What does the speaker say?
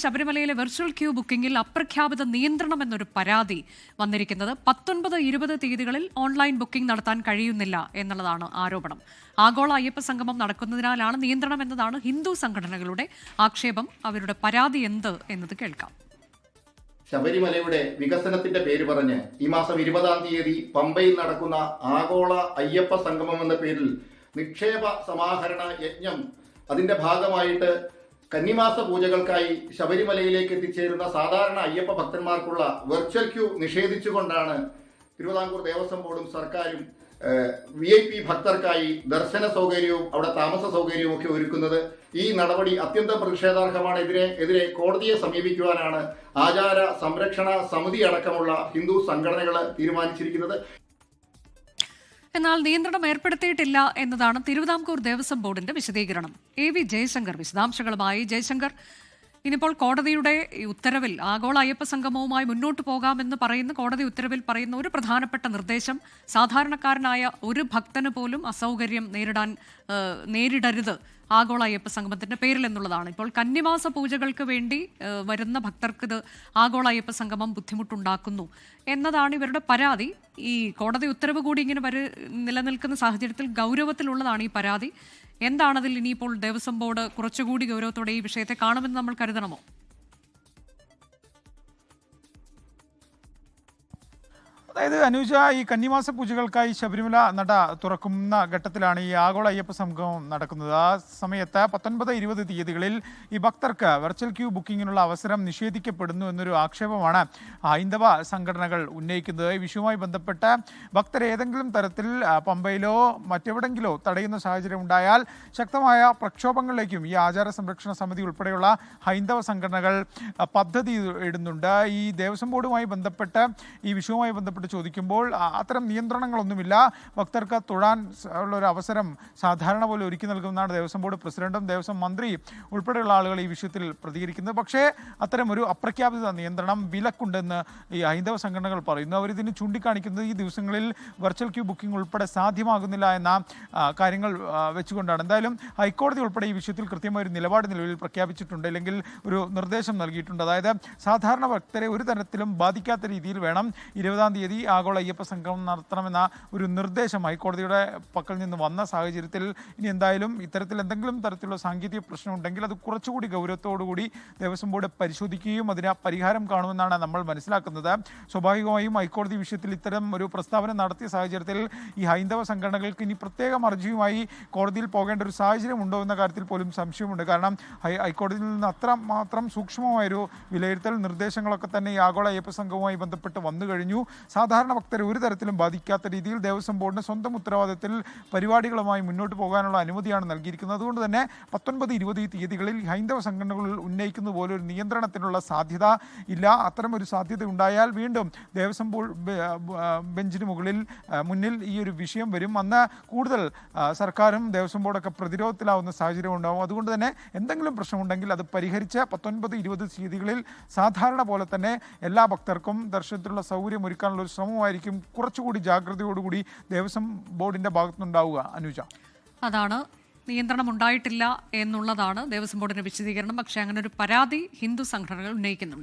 ശബരിമലയിലെ virtual queue ബുക്കിംഗിൽ അപ്രഖ്യാപിത നിയന്ത്രണം എന്നൊരു പരാതി വന്നിരിക്കുന്നത്. പത്തൊൻപത് ഇരുപത് തീയതികളിൽ ഓൺലൈൻ ബുക്കിംഗ് നടത്താൻ കഴിയുന്നില്ല എന്നുള്ളതാണ് ആരോപണം. ആഗോള അയ്യപ്പ സംഗമം നടക്കുന്നതിനാലാണ് നിയന്ത്രണം എന്നതാണ് ഹിന്ദു സംഘടനകളുടെ ആക്ഷേപം. അവരുടെ പരാതി എന്ത് എന്നത് കേൾക്കാം. ശബരിമലയുടെ വികസനത്തിന്റെ പേര് പറഞ്ഞ് ഈ മാസം ഇരുപതാം തീയതി പമ്പയിൽ നടക്കുന്ന ആഗോള അയ്യപ്പ സംഗമം എന്ന പേരിൽ നിക്ഷേപ സമാഹരണ യജ്ഞം അതിന്റെ ഭാഗമായിട്ട് കന്നിമാസ പൂജകൾക്കായി ശബരിമലയിലേക്ക് എത്തിച്ചേരുന്ന സാധാരണ അയ്യപ്പ ഭക്തന്മാർക്കുള്ള വെർച്വൽ ക്യൂ നിഷേധിച്ചുകൊണ്ടാണ് തിരുവിതാംകൂർ ദേവസ്വം ബോർഡും സർക്കാരും വി ഐ പി ഭക്തർക്കായി ദർശന സൗകര്യവും അവിടെ താമസ സൗകര്യവും ഒക്കെ ഒരുക്കുന്നത്. ഈ നടപടി അത്യന്തം പ്രതിഷേധാർഹമാണ്. ഇതിനെ എതിരെ കോടതിയെ സമീപിക്കുവാനാണ് ആചാര സംരക്ഷണ സമിതി അടക്കമുള്ള ഹിന്ദു സംഘടനകൾ തീരുമാനിച്ചിരിക്കുന്നത്. എന്നാൽ നിയന്ത്രണം ഏർപ്പെടുത്തിയിട്ടില്ല എന്നതാണ് തിരുവിതാംകൂർ ദേവസ്വം ബോർഡിന്റെ വിശദീകരണം. എ വി ജയശങ്കർ വിശദാംശങ്ങളുമായി. ജയശങ്കർ ഇനിയിപ്പോൾ കോടതിയുടെ ഉത്തരവിൽ ആഗോള അയ്യപ്പ സംഗമവുമായി മുന്നോട്ട് പോകാമെന്ന് പറയുന്ന കോടതി ഉത്തരവിൽ പറയുന്ന ഒരു പ്രധാനപ്പെട്ട നിർദ്ദേശം സാധാരണക്കാരനായ ഒരു ഭക്തന് പോലും അസൗകര്യം നേരിടാൻ നേരിടരുത് ആഗോള അയ്യപ്പ സംഗമത്തിന്റെ പേരിൽ എന്നുള്ളതാണ്. ഇപ്പോൾ കന്നിമാസ പൂജകൾക്ക് വേണ്ടി വരുന്ന ഭക്തർക്ക് ഇത് ആഗോള അയ്യപ്പ സംഗമം ബുദ്ധിമുട്ടുണ്ടാക്കുന്നു എന്നതാണ് ഇവരുടെ പരാതി. ഈ കോടതി ഉത്തരവ് കൂടി ഇങ്ങനെ വരു നിലനിൽക്കുന്ന സാഹചര്യത്തിൽ ഗൗരവത്തിലുള്ളതാണ് ഈ പരാതി. എന്താണതിൽ ഇനിയിപ്പോൾ ദേവസ്വം ബോർഡ് കുറച്ചുകൂടി ഗൗരവത്തോടെ ഈ വിഷയത്തെ കാണുമെന്ന് നമ്മൾ കരുതണമോ? അതായത് അനുജ ഈ കന്നിമാസ പൂജകൾക്കായി ശബരിമല നട തുറക്കുന്ന ഘട്ടത്തിലാണ് ഈ ആഗോള അയ്യപ്പ സംഗമം നടക്കുന്നത്. ആ സമയത്ത് പത്തൊൻപത് ഇരുപത് തീയതികളിൽ ഈ ഭക്തർക്ക് വെർച്വൽ ക്യൂ ബുക്കിങ്ങിനുള്ള അവസരം നിഷേധിക്കപ്പെടുന്നു എന്നൊരു ആക്ഷേപമാണ് ഹൈന്ദവ സംഘടനകൾ ഉന്നയിക്കുന്നത്. ഈ വിഷയവുമായി ബന്ധപ്പെട്ട് ഭക്തർ ഏതെങ്കിലും തരത്തിൽ പമ്പയിലോ മറ്റെവിടെങ്കിലോ തടയുന്ന സാഹചര്യം ഉണ്ടായാൽ ശക്തമായ പ്രക്ഷോഭങ്ങളിലേക്കും ഈ ആചാര സംരക്ഷണ സമിതി ഉൾപ്പെടെയുള്ള ഹൈന്ദവ സംഘടനകൾ പദ്ധതി ഇടുന്നുണ്ട്. ഈ ദേവസ്വം ബോർഡുമായി ബന്ധപ്പെട്ട് ഈ വിഷയവുമായി ബന്ധപ്പെട്ട് ചോദിക്കുമ്പോൾ അത്തരം നിയന്ത്രണങ്ങളൊന്നുമില്ല. ഭക്തർക്ക് തൊഴാൻ ഉള്ള ഒരു അവസരം സാധാരണ പോലെ ഒരുക്കി നൽകുന്നതാണ് ദേവസ്വം ബോർഡ് പ്രസിഡന്റും ദേവസ്വം മന്ത്രിയും ഉൾപ്പെടെയുള്ള ആളുകൾ ഈ വിഷയത്തിൽ പ്രതികരിക്കുന്നത്. പക്ഷേ അത്തരം ഒരു അപ്രഖ്യാപിത നിയന്ത്രണം വിലക്കുണ്ടെന്ന് ഈ ഹൈന്ദവ സംഘടനകൾ പറയുന്നു. അവരിതിന് ചൂണ്ടിക്കാണിക്കുന്നത് ഈ ദിവസങ്ങളിൽ വെർച്വൽ ക്യൂ ബുക്കിംഗ് ഉൾപ്പെടെ സാധ്യമാകുന്നില്ല എന്ന കാര്യങ്ങൾ വെച്ചുകൊണ്ടാണ്. എന്തായാലും ഹൈക്കോടതി ഉൾപ്പെടെ ഈ വിഷയത്തിൽ കൃത്യമായ ഒരു നിലപാട് നിലവിൽ പ്രഖ്യാപിച്ചിട്ടുണ്ട്. അല്ലെങ്കിൽ ഒരു നിർദ്ദേശം നൽകിയിട്ടുണ്ട്. അതായത് സാധാരണ ഭക്തരെ ഒരു തരത്തിലും ബാധിക്കാത്ത രീതിയിൽ വേണം ഇരുപതാം തീയതി ആഗോള അയ്യപ്പ സംഗമം നടത്തണമെന്ന ഒരു നിർദ്ദേശം ഹൈക്കോടതിയുടെ പക്കൽ നിന്ന് വന്ന സാഹചര്യത്തിൽ ഇനി എന്തായാലും ഇത്തരത്തിൽ എന്തെങ്കിലും തരത്തിലുള്ള സാങ്കേതിക പ്രശ്നം ഉണ്ടെങ്കിൽ അത് കുറച്ചുകൂടി ഗൗരവത്തോടുകൂടി ദേവസ്വം ബോർഡ് പരിശോധിക്കുകയും അതിന് പരിഹാരം കാണുമെന്നാണ് നമ്മൾ മനസ്സിലാക്കുന്നത്. സ്വാഭാവികമായും ഹൈക്കോടതി വിഷയത്തിൽ ഇത്തരം ഒരു പ്രസ്താവന നടത്തിയ സാഹചര്യത്തിൽ ഈ ഹൈന്ദവ സംഘടനകൾക്ക് ഇനി പ്രത്യേക ഹർജിയുമായി കോടതിയിൽ പോകേണ്ട ഒരു സാഹചര്യം ഉണ്ടോ എന്ന കാര്യത്തിൽ പോലും സംശയമുണ്ട്. കാരണം ഹൈക്കോടതിയിൽ നിന്ന് അത്ര മാത്രം സൂക്ഷ്മമായൊരു വിലയിരുത്തൽ നിർദ്ദേശങ്ങളൊക്കെ തന്നെ ഈ ആഗോള അയ്യപ്പ സംഘവുമായി ബന്ധപ്പെട്ട് വന്നു കഴിഞ്ഞു. സാധാരണ ഭക്തരെ ഒരു തരത്തിലും ബാധിക്കാത്ത രീതിയിൽ ദേവസ്വം ബോർഡിന് സ്വന്തം ഉത്തരവാദിത്തത്തിൽ പരിപാടികളുമായി മുന്നോട്ട് പോകാനുള്ള അനുമതിയാണ് നൽകിയിരിക്കുന്നത്. അതുകൊണ്ട് തന്നെ പത്തൊൻപത് ഇരുപത് തീയതികളിൽ ഹൈന്ദവ സംഘടനകൾ ഉന്നയിക്കുന്ന പോലെ ഒരു നിയന്ത്രണത്തിനുള്ള സാധ്യത ഇല്ല. അത്തരം ഒരു സാധ്യത ഉണ്ടായാൽ വീണ്ടും ദേവസ്വം ബോർഡ് ബെഞ്ചിന് മുകളിൽ മുന്നിൽ ഈ ഒരു വിഷയം വരും. അന്ന് കൂടുതൽ സർക്കാരും ദേവസ്വം ബോർഡൊക്കെ പ്രതിരോധത്തിലാവുന്ന സാഹചര്യം ഉണ്ടാവും. അതുകൊണ്ട് തന്നെ എന്തെങ്കിലും പ്രശ്നമുണ്ടെങ്കിൽ അത് പരിഹരിച്ച് പത്തൊൻപത് ഇരുപത് തീയതികളിൽ സാധാരണ പോലെ തന്നെ എല്ലാ ഭക്തർക്കും ദർശനത്തിലുള്ള സൗകര്യം ഒരുക്കാനുള്ള ഒരു ശ്രമമായിരിക്കും. കുറച്ചുകൂടി ജാഗ്രതയോടുകൂടി ദേവസ്വം ബോർഡിന്റെ ഭാഗത്തുനിന്നുണ്ടാവുക അനുജ. അതാണ് നിയന്ത്രണം ഉണ്ടായിട്ടില്ല എന്നുള്ളതാണ് ദേവസ്വം ബോർഡിന്റെ വിശദീകരണം. പക്ഷേ അങ്ങനെ ഒരു പരാതി ഹിന്ദു സംഘടനകൾ ഉന്നയിക്കുന്നുണ്ട്.